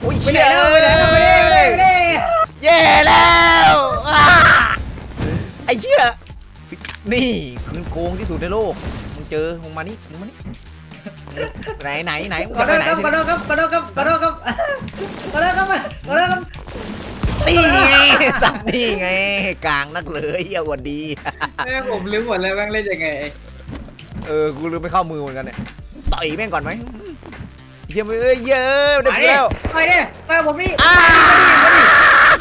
โอ้ยไม่เยไม่ได้ไม่ได้ไม่ได้ไม่ได้แย่แล้วไอ้เหี้ยนี่คืนโกงที่สุดในโลกมึงเจอมึงมานี่มึงมานี่ไหนไหนไหนมึงขอจะโทไปษไหนครับขอโทษครับขอโทษครับขอโทษครับขอโทษครับขอโทษครับนี่ไงสัตว์นี่ไงกลางนักเลยเหี้ยวันดีแม่ผมลืมหมดแล้วแม่งเล่นยังไง เออ กูลืมไปเข้ามือเหมือนกันเนี่ย ต่อยแม่งก่อนไหมเยี่ยมเอ้ยเยี่ยมได้มาไปดิแล้วมาดิมาผมนี่อ้า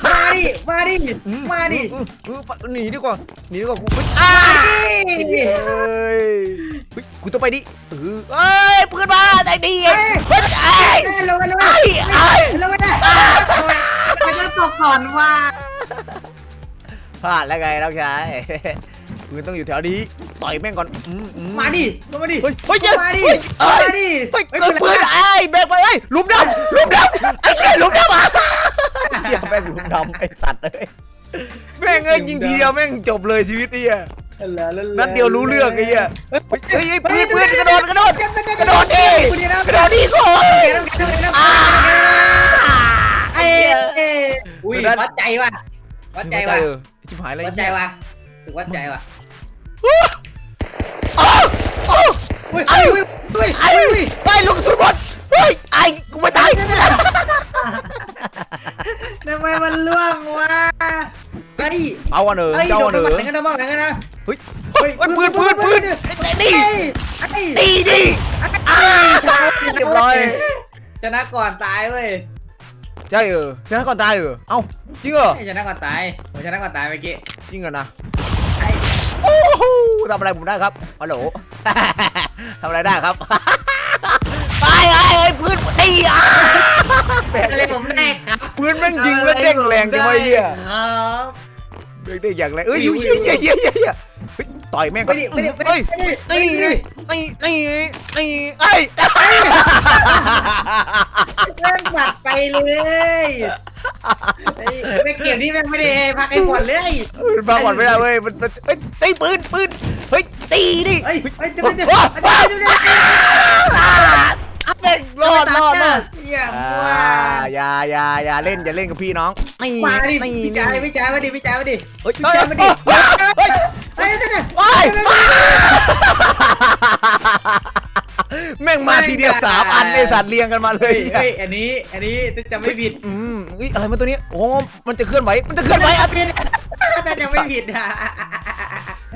มาดิมาดิมาดิอืมอืมอืมหนีดีกว่า หนีดีกว่า กูเฮ้ยอ้ามาดิเอ้ยเฮ้ย กูต้องไปดิเออเอ้ยปืนมาได้ดีเองเฮ้ยไอ้ลงไปลงไปไอ้ไอ้ ลงไปได้มันจะตกก่อนว่า พลาดแล้วไงน้องชาย ปืนต้องอยู่แถวนี้ ต่อยแม่งก่อนอืมอืมาดิลงมาดิเฮ้ยเฮ้ยเฮ้ยมาดิเฮ้ยเอ้ยมาดิเฮ้ยเกิดปืนไอ้แบกไปไอ้ยหลุมดำหลุมดำไอ้เหี้ยหลุมดำอะเหี้ยแม่งหลุมดำไอ้สัตว์เลยแม่งเอ้ยยิงทีเดียวแม่งจบเลยชีวิตเนี่ยนัดเดียวรู้เรื่องไอ้เหี้ยเฮ้ยเฮ้ยเฮ้ยปืนปืนกระโดดกระโดดกระโดดดิกระโดดดิก่อนอ่าไอ้อุ้ยวัดใจว่ะวัดใจว่ะเออชิบหายเลยวัดใจว่ะถึงวัดใจว่ะอ้าวอ้าว อุ้ยไอ้อุ้ยอุ้ยไอ้ไอ้ลูกกระสุนหมดเฮ้ยไอ้กูไม่ตายทำไมมันล่วงวะไอ้เอาอะเนอะไอ้เจ้าโดอะนเนมาอะไหนกันนะมาไหนกันนะเฮ้ยเฮ้ยปืนปืนปืนนี่ไอ้นี่ดิอ่าเรียบร้อยชนะก่อนตายเว้ยใช่เออชนะก่อนตายเออเอ้าจริงเหรอชนะก่อนตายผมชนะก่อนตายเมื่อกี้จริงเหรอนะไอ้โอ้โหทำอะไรผมได้ครับฮัลโหลทำอะไรได้ครับตายไอ้ไอ้ปืนตีอะอะไรผมแรกครับปืนแม่งยิงแล้วเด้งแรงจังวะไอ้เหี้ยครับเด้งเด้งอย่างแรงเอ้ยเหี้ยเหี้ยเหี้ยเหี้ยเหี้ยเฮ้ยต่อยแม่งก่ไม่อนดิไม่ดิไม่เฮ้ยดิไม่ดินี่นี่นี่นี่ไอ้ยแม่งปัดไปเลยไม่เกี่ยวนี่แม่งไม่ได้พักไอ้หมดเลยมันมาก่อนไม่ได้เว้ยมันมันเฮ้ยตีปืนปืนเฮ้ย ตีดิเฮ้ยเฮ้ยเดี๋ยวว้าเดี๋ยวว้าว้าเดี๋ยวเดี๋ยวแม่งรอดรอดรอดอย่างอ่าว่าอย่าอย่าอย่าเล่นอย่าเล่นกับพี่น้องนี่มาดินี่พี่จ่ายพี่จ่ายมาดิพี่จ่ายมาดิเฮ้ยพี่จ่ายมาดิเฮ้ยเฮ้ยเฮ้ยเดี๋ยวเดี๋ยวเฮ้ยแม่งมาทีเดียวสามอันในสัตว์เรียงกันมาเลเฮ้ยยเฮ้ยอันนี้อันนี้จะไม่ผิดอืมเฮ้ยอะไรมันตัวนี้โอ้มันจะเคลื่อนไหวมันจะเคลื่อนไหวอะน่าจะไม่ผิดอะเ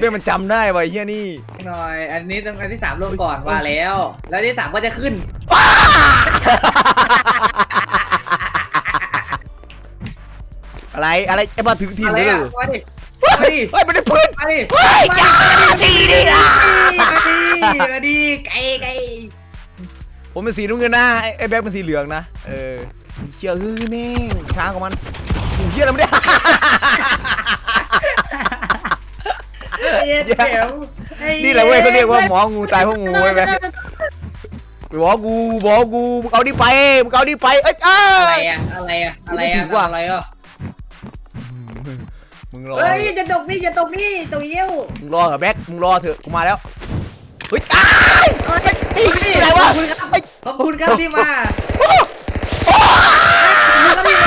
บ้มันจำได้ไว้เฮียนี่หน่อย อันนี้ต้องอันที่สามลงก่อนว่าแล้ว แล้วที่สามก็จะขึ้น อะไรอะไรไอ้มาถึงทีมอะไรเลยอะมาดิเฮ้มายดิเฮ้ยมันได้ปืนมาดิเฮ้ยอย่าดีดิอะมาดิมาดิไก่ไก่ผมเป็นสีน้ำเงินนะไอ้ไอ้แบ็คเป็นสีเหลืองนะเออเชี่ยเฮ้ยแม่งช้างของมันโอ้เฮียอะไรไม่ได้ เย็ดเดี๋ยวไอ้นี่แหละเว้ยเขาเรียกว่าหมองูตายเพราะงูใช่ไหมหมอกูหมอกูมึงเอาดิไปมึงเอาดิไปเอ้ยอ้าอะไรอะอะไรอะอะไรไม่ถึอะงว่ะ อะไรอะมึงรอเฮ้ยจะตกนี่จะตกนี่ตกเยี่ยวมึงรอเถอแบ็คมึงรอเถอะกูมาแล้วเฮ้ยอ้ายนี่คือะไรวะขอบคุณครับที่มาโอ้มาทำไมเ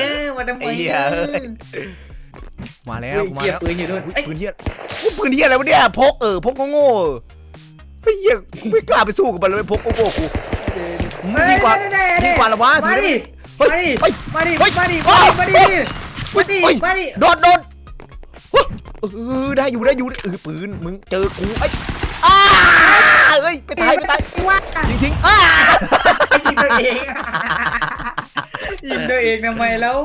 ออมาทำไมไอ้เหี้ยเอ้ย มาแล้วกูมาเหี้ยแล้วปืนอยู่ด้วยเฮ้ยปืนเหี้ยอุ๊ยปืนเหี้ยอะไรวะเนี่ยพกเออพกโง่ๆเฮ้ยเหี้ยกูไม่กล้าไปสู้กับมันเลยพกโง่ๆกูมึงดีกว่าดีกว่าละวะมาดิเฮ้มายดิเฮ้ยมาดิเฮ้ยมาดิเฮ้มายดิมาดิมาดิเฮ้ยมาดิโดดโดดเฮ้ยเออได้อยู่ได้อยู่เออปืนมึงเจอกูไอ้อ้าเอ้ยไปตายไปตายว่าทิ้งทิ้งอ้ายิงตัวเอง ยิงตัวเองทำไมแล้ว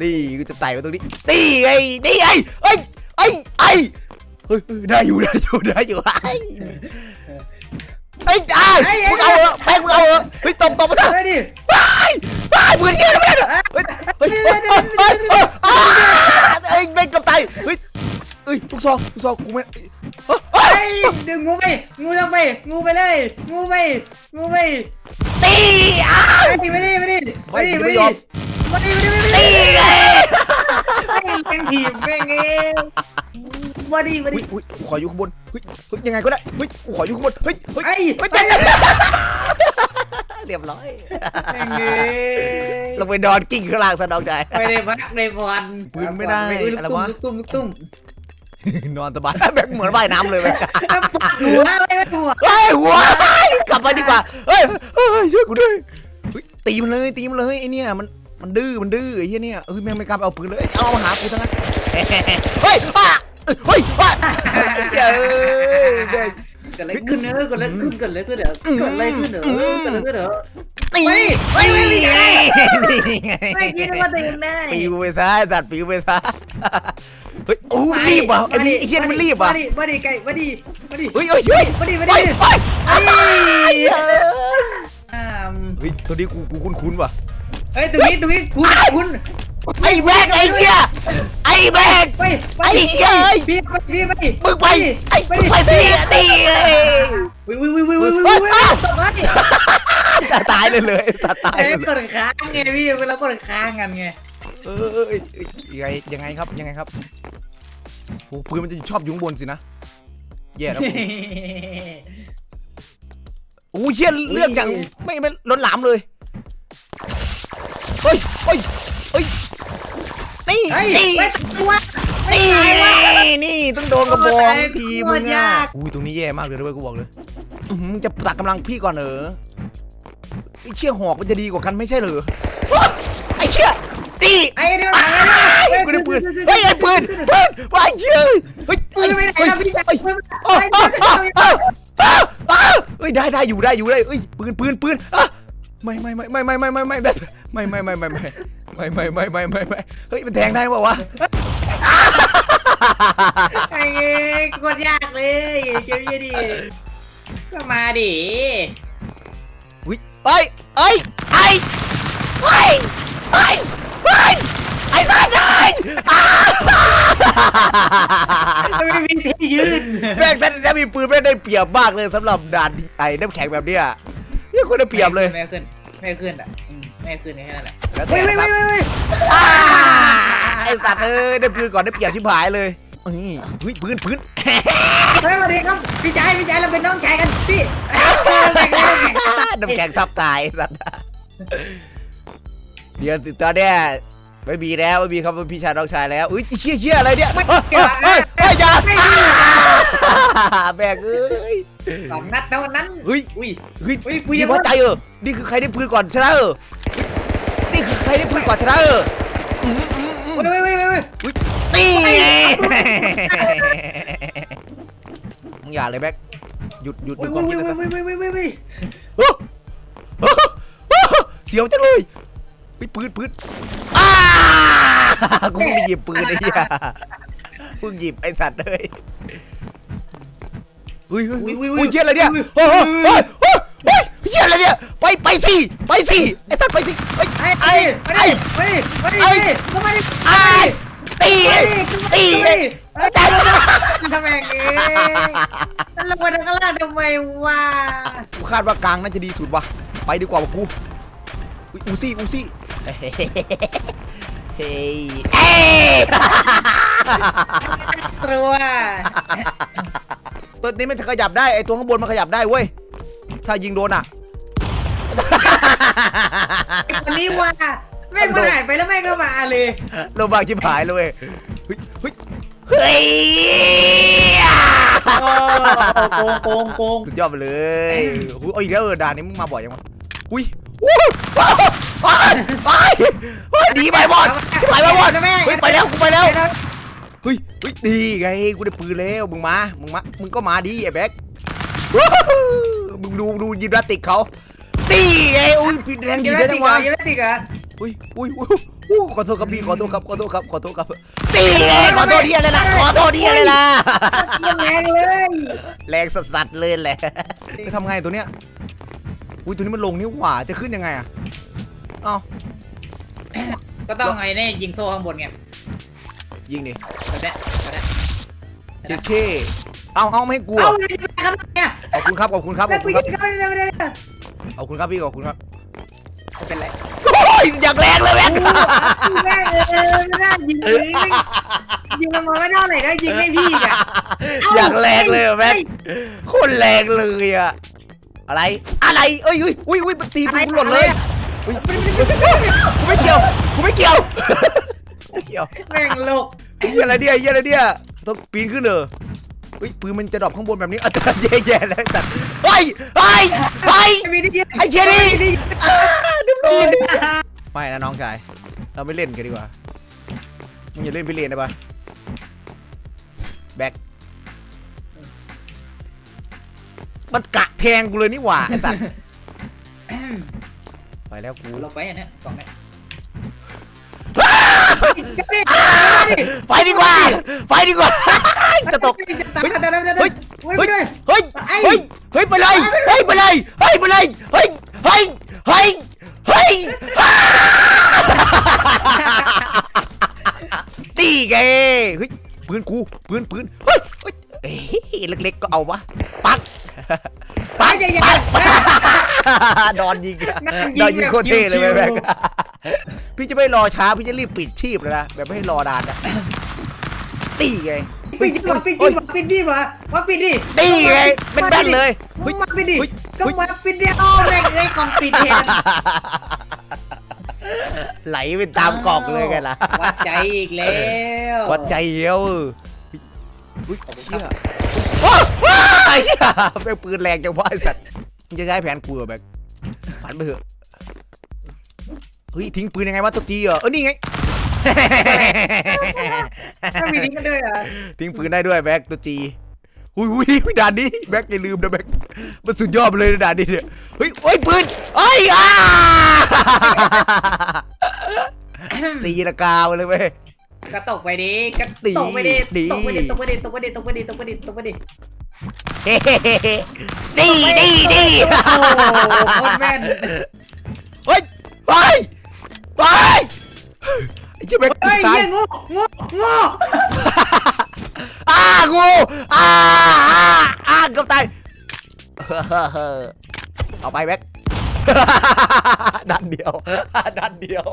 นี่กูจะไต่มาตรงนี้นี่ไงนี่ไงเอ้ยไอ้ไอ้เฮ้ยเฮ้ยได้อยู่ได้อยู่ได้อยู่ไอ้ไอ้จ้ามึงเอาเหอะแป้งมึงเอาเหอะเฮ้ยตบตบมาซะไปดิไปไปเพื่อนเหี้ยนะเพื่อนเฮ้ยเฮ้ยเฮ้ยเฮ้ยเฮ้ยเฮ้ยอ้าเอ้ยแม่งกับตายเฮ้ยเฮ้ยลูกซองลูกซองกูไม่เฮ้ยไปดึงงูไปงูทำไปงูไปเลยงูไปงูไป ตีอ้าไปดิไปดิไปดิไปดิไปดิไปดิไปดิไปดิตีไงแม่งทีมแม่งเองมาดิมาดิอุ้ยอุ้ยกูขออยู่ข้างบนเฮ้ยเฮ้ยยังไงก็ได้เฮ้ยกูขออยู่ข้างบนเฮ้ยเฮ้ยไอ้เฮ้ยเป็นเรียบร้อยแม่งเอ้ยลงไปนอนกิ่งข้างล่างซะน้องใจไม่ได้พักในบอลปืนไม่ได้ลูกอะไรตุ้มวะลูกตุ้มลูกตุ้ม นอนสบายแบกเหมือนว่ายน้ำเลยเว้ยหัวอะไรวะหัวเฮ้ยหัวกลับไปดีกว่าเฮ้ยเฮ้ยช่วยกูด้วยเฮ้ยตีมันเลยตีมันเลยไอเนี่ยมันมันดื้อมันดื้อไอ้เหี้ยเนี่ยเอ้ยแม่งไม่กล้าไปเอาปืนเลยเอามาหากูทั้งนั้นเฮ้ยอะเฮ้ยอะเฮ้ยแม่งเกิดอะไรขึ้นเนอะเกิดอะไรขึ้นเกิดอะไรขึ้นเดี๋ยวเกิดอะไรขึ้นเดี๋ยวเกิดอะไรขึ้นเดี๋ยวตีไม่ไม่ไม่ไม่ไงไม่นี่ไงไม่คิดว่าตัวเองได้ปิวไปซะจัดปิวไปซะ เฮ้ยโอ้รีบว่ะไอ้นี่ไอ้เหี้ยนี่มันรีบว่ะมาดิมาดิไก่มาดิมาดิเฮ้ยเฮ้ยเฮ้ยมาดิมาเฮ้ดิยเฮ้ยเฮ้ยอ่าเฮ้ยตัวนี้กูกูคุ้นๆว่ะเฮ้ยตรงนี้ตรงนี้คุณคุณไอ้แบกไอ้เหี้ยไอ้แบกไปไปไอ้เหี้ยพี่ไปพี่ไปมึงไปไอ้ไปตีตีวิววิววิววิววิววิวตกไปตายเลยเลยตายไอ้เลยกดค้างไงพี่เวลากดค้างกันไง เออยังไงยังไงครับยังไงครับโอ้ปืนมันจะชอบอยู่ข้างบนสินะแย่แล้วโอ้เหี้ยเลือกอย่างไม่ไม่ล้นหลามเลยเฮ้ยเฮ้ยเฮ้ยนี่เฮ้ยนี่ไม่ตัวนี่นี่ต้องโดนกระบองทีมึงโคตรอะยากอุ้ยตรงนี้แย่มากเลยด้วยกูบอกเลยอื้อหือจะตักกำลังพี่ก่อนเหรอไอ้เชี่ยหอกมันจะดีกว่ากันไม่ใช่เหรอไอ้เชี่ย ตีไอ้เดี๋ยวไอ้กูได้ปืนเฮ้ยไอ้ปืนปืนว้ายเชี่ยเฮ้ยปืนไม่ได้แล้วพี่ชายปืนอ้าวไม่อ้าวได้อ้าวอ้าวอ้าวเฮ้ยได้ได้อยู่ได้อยู่ได้เอ้ยปืนปืนปืนอะไม่ไม่ไม่ไม่ไม่ไม่ไม่ไม่ไม่ไม่ไม่ไม่ไม่ไม่ไม่ไม่ไม่ไม่ไม่เฮ้ยมันแทงได้เปล่าวะไอ้กดยากเลยเจ้ายี่ดิก็มาดิอุ้ยเอ้ยเอ้ยไอ้ไอ้ไอ้ไอ้ไอ้สัตว์ไอ้อ้าไม่มีที่ยืนแม่งถ้าถ้ามีปืนแม่งได้เปรียบมากเลยสำหรับด่านไอ้น้ำแข็งแบบเนี้ยนี่คนได้เปรียบเลยไม่ขึ้นไม่ขึ้นอะไม่ขึ้นแค่นั้นแหละแล้วแต่เฮ้ยเฮ้ยครับเฮ้ยเฮ้ยอ่าไอ้สัตว์เอ้ยได้ปืนก่อนได้เปรียบชิบหายเลยเฮ้ยเฮ้ยปืนปืน เฮ้ยสวัสดีครับพี่ชายพี่ชายเราเป็นน้องชายกันพี่น้ำแข็งทับตายไอ้สัตว์เดี๋ยวตอนเนี้ย ไม่มีแล้วไม่มีครับพี่ชายน้องชายแล้วอุ้ยเชี่ยเชี่ยอะไรเนี่ยไม่เฮ้ยเกี่ยวเฮ้ยเฮ้ยอย่าไม่แบกเอ้ยสองนัดเท่านั้นเฮ้ยอุ้ยเฮ้ยเฮ้ยกูกูยัยังงพอใจเออนี่คือใครได้ปืนก่อนชนะเออนี่คือใครได้ปืนก่อนชนะเออเฮ้ยเฮ้ยเฮ้ยเฮ้ยนี่มึงอย่าเลยแบกหยุดหยุดหเฮ้ยุยดความเฮ้คิยดเฮ้นะยเฮ้ยเฮ้ยเฮ้ยเฮ้ยโอ้โอ้โอ้เสียวจังเลย เฮ้ยปืนปืนอ้ากูเพิ่งไปหยิบปืนไอ้เหี้ยเพิ่งหยิบไอ้สัตว์เลยเฮ้ยเฮ้ยเฮ้ยเฮ้ยเหี้ยอะไรเนี่ยโอ้โหเฮ้ยเฮ้ยเฮ้ยเหี้ยอะไรเนี่ยไปไปสิไปสิไอ้สัตว์ไปสิเฮ้ยไอ้ไอ้ไอ้ไอ้ไอ้ก็ไม่ได้ไอ้ตีตีแต่ทำไมเองแล้วเราไปทางล่างทำไมวะกูคาดว่ากลางน่าจะดีสุดว่ะไปดีกว่าว่ะกูอุ๊ยอูซี่อูซี่ เฮ้ยเอ้ยกลัวตัวนี้มันขยับได้ไอตัวข้างบนมันขยับได้เว้ย ถ้ายิงโดนอะ วันนี้ว่าแม่งมาหายไปแล้วแม่งก็มาเลยโลบางชิบหายเลยเว้ยเฮ้ยเฮ้ยเฮ้ยโกงโกงโกงสุดยอดไปเลยอุ้ยเอาอีกแล้วเออด่านนี้มึงมาบ่อยยังวะอุ้ย อู้ไปไปไปดีไปบอลชิบหายไปบอลเฮ้ยไปแล้วกูไปแล้วเฮ้ยเฮ้ยดีไงกูได้ปืนแล้วมึงมามึงมามึงก็มาดิไอ้แบ็ควู้ฮู้มึงดูดูยิมนาติกเขาตีไงอุ้ยปีแรงดียังได้จังหวะยังไม่ติดเหรออุ้ยอุ้ยอุ้ยอุ้ยขอโทษครับพี่ขอโทษครับขอโทษครับขอโทษครับตีไงขอโทษดีอะไรล่ะขอโทษดีอะไรล่ะแรงเลยแรงสัสๆเลยแหละจะทำไงตัวเนี้ย อุ้ยตัวนี้มันลงนิ้วหว่าจะขึ้นยังไงอะเอ้าก็ต้องไงเนี่ยยิงโซ่ข้างบนไงยิงดิแบบนี้แบบนี้เจ๊เช่เอาเอาไม่ให้กูเอาอะเลยครับเนี่ยขอบคุณครับขอบคุณครับขแล้อวบกูคุณคยิรับงเขาไม่ได้ไม่ได้ไม่ได้ขอบคุณครับพี่ขอบคุณครับเป็นไรโอ้ยอย่างแรงเลยแม็กแม่งเออไม่น่ายิงเลยยิงมันมาไม่ได้เลยนะยิงให้พี่อะอย่างแรงเลยอะแม็กโคตรแรงเลยอะ อะไร อะไร เอ้ยอุ้ยอุ้ยอุ้ยมันตีปืนกูหล่นเลยอุ้ยกูไม่เกี่ยว กูไม่เกี่ยว ไม่เกี่ยวแม่งโลกไอ้เหี้ยอะไรเนี่ยไอ้เหี้ยอะไรเนี่ยต้องปีนขึ้นเหรอเฮ้ยปืนมันจะดรอปข้างบนแบบนี้อัตราแย่ๆแล้วสัตว์เฮ้ยเฮ้ยเฮ้ยมีที่ยิงไอ้เชนี่อ่าเรียบร้อยไม่นะน้องชาย เราไม่เล่นกันดีกว่ามึงอย่าเล่นไปเล่นนะปะแบ็คมันกะแท งกูเลยนี่หว่าไอ้สัตว์ไปแล้วกูลงไปอันเนี้ยกล่องเนี้ยไปดีกว่า ไปดีกว่าจะตกเฮ้ยเฮ้ยเฮ้ยเฮ้ยไอ้เฮ้ยเฮ้ยไปเลยเฮ้ยไปเลยเฮ้ยไปเลยเฮ้ยเฮ้ยเฮ้ยเฮ้ยอ้าตีไงเฮ้ยปืนกูปืนปืนเฮ้ยเฮ้ยเอ้ยเล็กๆก็เอาวะปัก ปักปักดอนยิงอะดอนยิงโคตรเท่เลยแม่แม่พี่จะไม่รอช้าพี่จะรีบปิดชีพเลยนะแบบไม่ให้รอนานนะตีไงปิดดิมาปิดดิมาปิดดิมามาปิดดิตีไงเป็นแบนเลยมึงมาปิดดิเฮ้ยก็มาปิดดิอ้อแม่งเอ้ยกล่องปิดแทนไหลไปตามกล่องเลยไงล่ะวัดใจอีกแล้ววัดใจเดียว อุ้ยเชี่ยว้าวว้าวไอ้เหี้ยแม่งปืนแรงจังวะไอ้สัตว์มึงจะใช้แผนกูเหรอแบงฝันไปเถอะเฮ้ยทิ้งปืนยังไงวะตัวจีเหรอเออนี่ไง ถ้ามีนี้กันด้วยอะทิ้งปืนได้ด้วยแบ็กตัวจีอุ้ยอุ้ยด่านนี้แบ็กอย่าลืมนะแบ็กมันสุดยอดไปเลยนะด่านนี้เนี่ยเฮ้ยโอ้ยปืนเอ้ยอ่าตีละกาวเลยเว้ย ก็ตกไปดิก็ตกไปดิตกไปดิตกไปดิตกไปดิตกไปดิตกไปดิตกไปดิเฮ้ดีดีดีโอ้โหโคตรแม่นเฮ้ยไปไปไอ้เจ้าแบ็กเฮ้ยตายเหี้ยงูงูงูอ้างูอ้าอ้าอ้าเกือบตายเอาไปแบ็กดันเดียวดันเดียว